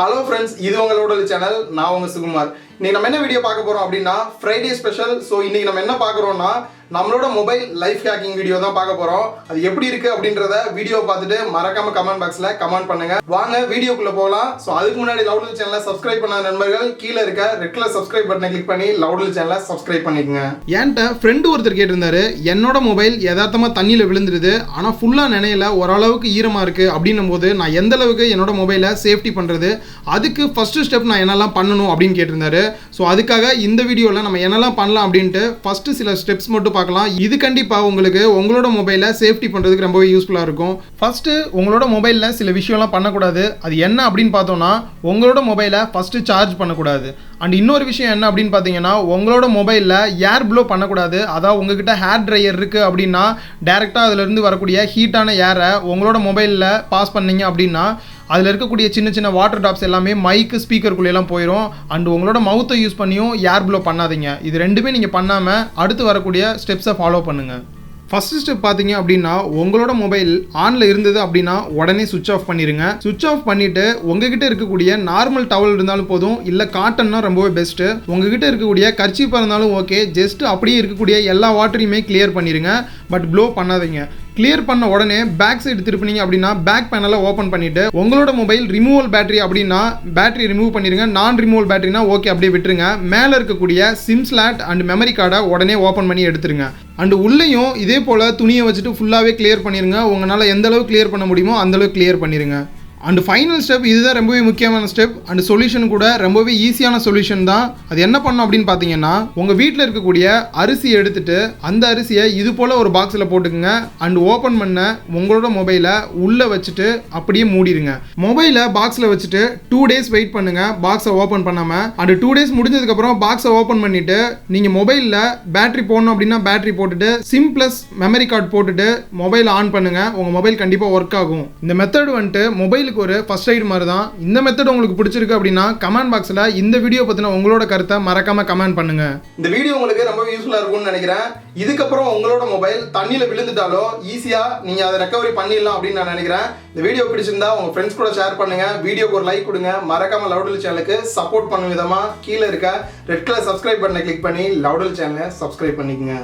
Hello friends இது உங்களோட channel நான் உங்க சுகுமார். இன்னைக்கு நம்ம என்ன வீடியோ பார்க்க போறோம் அப்படின்னா ஃப்ரைடே ஸ்பெஷல் ஸோ இன்னைக்கு நம்ம என்ன பார்க்குறோம்னா நம்மளோட மொபைல் லைஃப் ஹேக்கிங் வீடியோ தான் பார்க்க போறோம். அது எப்படி இருக்கு அப்படின்றத வீடியோ பார்த்துட்டு மறக்காம கமெண்ட் பாக்ஸ்ல கமெண்ட் பண்ணுங்க. வாங்க வீடியோக்குள்ள போகலாம். ஸோ அதுக்கு முன்னாடி லவுடல் சேனலை சப்ஸ்கிரைப் பண்ண நண்பர்கள் கீழே இருக்க ரெட்ல சப்ஸ்கிரைப் பட்டனை கிளிக் பண்ணி லவுடல் சேனலை சப்ஸ்கிரைப் பண்ணிக்கங்க. என்கிட்ட ஃப்ரெண்டு ஒருத்தர் கேட்டிருந்தாரு என்னோட மொபைல் யதார்த்தமா தண்ணியில் விழுந்துருது. ஆனா ஃபுல்லா நினையில ஓரளவுக்கு ஈரமா இருக்கு. அப்படின்னும் போது நான் எந்த அளவுக்கு என்னோட மொபைலை சேஃப்டி பண்றது? அதுக்கு ஃபர்ஸ்ட் ஸ்டெப் நான் என்னெல்லாம் பண்ணணும்? அப்படின்னு கேட்டிருந்தாரு. ஸோ அதுக்காக இந்த வீடியோவில் நம்ம என்னெல்லாம் பண்ணலாம் அப்படின்ட்டு ஃபஸ்ட்டு சில ஸ்டெப்ஸ் மட்டும் பார்க்கலாம். இது கண்டிப்பாக உங்களுக்கு உங்களோட மொபைலை சேஃப்டி பண்ணுறதுக்கு ரொம்பவே யூஸ்ஃபுல்லாக இருக்கும். ஃபர்ஸ்ட்டு உங்களோட மொபைலில் சில விஷயம்லாம் பண்ணக்கூடாது. அது என்ன அப்படின்னு பார்த்தோம்னா உங்களோட மொபைலை ஃபஸ்ட்டு சார்ஜ் பண்ணக்கூடாது. அண்ட் இன்னொரு விஷயம் என்ன அப்படின்னு பார்த்தீங்கன்னா உங்களோட மொபைலில் ஏர் ப்ளோ பண்ணக்கூடாது. அதாவது உங்ககிட்ட ஹேர் ட்ரையர் இருக்குது அப்படின்னா டேரெக்டாக அதுலேருந்து வரக்கூடிய ஹீட்டான ஏரை உங்களோட மொபைலில் பாஸ் பண்ணீங்க அப்படின்னா அதில் இருக்கக்கூடிய சின்ன சின்ன வாட்டர் டாப்ஸ் எல்லாமே மைக்கு ஸ்பீக்கருக்குள்ளெல்லாம் போயிடும் அண்ட் உங்களோட மவுத்தை யூஸ் பண்ணியும் ஏர் ப்ளோ பண்ணாதீங்க. இது ரெண்டுமே நீங்கள் பண்ணாமல் அடுத்து வரக்கூடிய ஸ்டெப்ஸை ஃபாலோ பண்ணுங்கள் ஃபஸ்ட்டு ஸ்டெப் பார்த்தீங்க அப்படின்னா உங்களோட மொபைல் ஆனில் இருந்தது அப்படின்னா உடனே சுவிட்ச் ஆஃப் பண்ணிடுங்க சுவிட்ச் ஆஃப் பண்ணிவிட்டு உங்ககிட்ட இருக்கக்கூடிய நார்மல் டவல் இருந்தாலும் போதும் இல்லை காட்டன்னா ரொம்பவே பெஸ்ட்டு உங்ககிட்ட இருக்கக்கூடிய கர்ச்சீப்பாக இருந்தாலும் ஓகே ஜஸ்ட் அப்படியே இருக்கக்கூடிய எல்லா வாட்டரையுமே கிளியர் பண்ணிடுங்க பட் ப்ளோ பண்ணாதீங்க. கிளியர் பண்ண உடனே பேக் சைடு திருப்பினீங்க அப்படின்னா பேக் பேனலை ஓப்பன் பண்ணிட்டு உங்களோட மொபைல் ரிமூவல் பேட்டரி அப்படின்னா பேட்டரி ரிமூவ் பண்ணிடுங்க நான் ரிமூவல் பேட்டரினா ஓகே அப்படியே விட்டுருங்க. மேலே இருக்கக்கூடிய சிம் ஸ்லாட் அண்ட் மெமரி கார்டை உடனே ஓப்பன் பண்ணி எடுத்துருங்க. அண்ட் உள்ளேயும் இதே போல் துணியை வச்சுட்டு ஃபுல்லாகவே கிளியர் பண்ணிடுங்க உங்களால் எந்த அளவு கிளியர் பண்ண முடியுமோ அந்தளவு கிளியர் பண்ணிடுங்க அண்ட் ஃபைனல் ஸ்டெப் இதுதான் ரொம்பவே முக்கியமான ஸ்டெப் அண்ட் சொல்யூஷன் கூட ரொம்பவே ஈஸியான சொல்யூஷன் தான். அது என்ன பண்ணும் அப்படின்னு பார்த்தீங்கன்னா உங்கள் வீட்டில் இருக்கக்கூடிய அரிசி எடுத்துட்டு அந்த அரிசியை இது போல் ஒரு பாக்ஸில் போட்டுக்குங்க. அண்ட் ஓப்பன் பண்ண உங்களோட மொபைலை உள்ளே வச்சுட்டு அப்படியே மூடிடுங்க. மொபைலை பாக்ஸில் வச்சுட்டு டூ டேஸ் வெயிட் பண்ணுங்க. பாக்ஸை ஓப்பன் பண்ணாமல் அண்ட் டூ டேஸ் முடிஞ்சதுக்கப்புறம் பாக்ஸை ஓப்பன் பண்ணிட்டு நீங்கள் மொபைலில் பேட்டரி போடணும் அப்படின்னா பேட்டரி போட்டுட்டு சிம் ப்ளஸ் மெமரி கார்டு போட்டுட்டு மொபைல் ஆன் பண்ணுங்கள் உங்கள் மொபைல் கண்டிப்பாக ஒர்க் ஆகும். இந்த மெத்தட் வந்துட்டு மொபைல் மொபைலுக்கு ஒரு ஃபர்ஸ்ட் எய்ட் மாதிரி தான் இந்த மெத்தட் உங்களுக்கு பிடிச்சிருக்கு அப்படின்னா கமெண்ட் பாக்ஸில் இந்த வீடியோ பற்றின உங்களோட கருத்தை மறக்காம கமெண்ட் பண்ணுங்க. இந்த வீடியோ உங்களுக்கு ரொம்ப யூஸ்ஃபுல்லாக இருக்கும்னு நினைக்கிறேன். இதுக்கப்புறம் உங்களோட மொபைல் தண்ணியில் விழுந்துட்டாலோ ஈஸியாக நீங்கள் அதை ரெக்கவரி பண்ணிடலாம் அப்படின்னு நான் நினைக்கிறேன். இந்த வீடியோ பிடிச்சிருந்தா உங்கள் ஃப்ரெண்ட்ஸ் கூட ஷேர் பண்ணுங்க. வீடியோக்கு ஒரு லைக் கொடுங்க. மறக்காம லவுடல் சேனலுக்கு சப்போர்ட் பண்ணும் விதமாக கீழே இருக்க ரெட் கலர் சப்ஸ்கிரைப் பட்டனை கிளிக் பண்ணி லவுடல் சேனலை சப்ஸ்கிரைப் பண்ணிக்கோங்க.